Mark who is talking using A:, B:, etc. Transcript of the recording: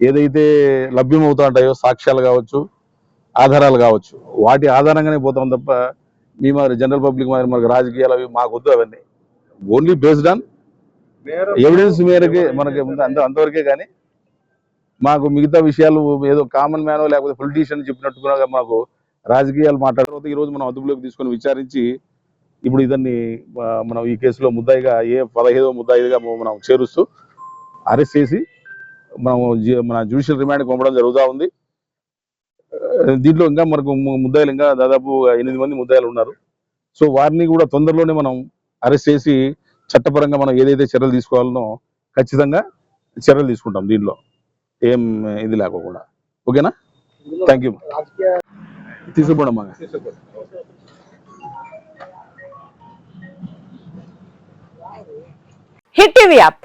A: ఏదైతే లభ్యమవుతా ఉంటాయో సాక్ష్యాలు కావచ్చు ఆధారాలు కావచ్చు వాటి ఆధారంగానే పోతాం తప్ప మీ మరి జనరల్ పబ్లిక్ మరి మనకు రాజకీయాలు అవి మాకు వద్దు అవన్నీ. ఓన్లీ బేస్డ్ ఆన్ ఎవిడెన్స్ మేరకే మనకి అంత అంతవరకే కానీ మాకు మిగతా విషయాలు ఏదో కామన్ మ్యానో లేకపోతే పొలిటీషియన్ చెప్పినట్టుగా మాకు రాజకీయాలు మాట్లాడిన తర్వాత ఈ రోజు మనం అదుపులోకి తీసుకొని విచారించి ఇప్పుడు ఇదాన్ని మనం ఈ కేసులో ముద్దాయిగా ఏ పదహైదో ముద్దాయిగా మనం చేరుస్తూ అరెస్ట్ చేసి మనం మన జ్యుడిషియల్ రిమాండ్ పంపడం జరుగుతూ ఉంది. దీంట్లో ఇంకా మనకు ముద్దాయిలు ఇంకా దాదాపు ఎనిమిది మంది ముద్దాయిలు ఉన్నారు. సో వారిని కూడా తొందరలోనే మనం అరెస్ట్ చేసి చట్టపరంగా మనం ఏదైతే చర్యలు తీసుకోవాలనో ఖచ్చితంగా చర్యలు తీసుకుంటాం దీంట్లో. ఏం ఇది లేకోకుండా. ఓకేనా? థ్యాంక్ యూ తీసుకుపోవడం అమ్మా
B: హిట్ టీవీ యాప్.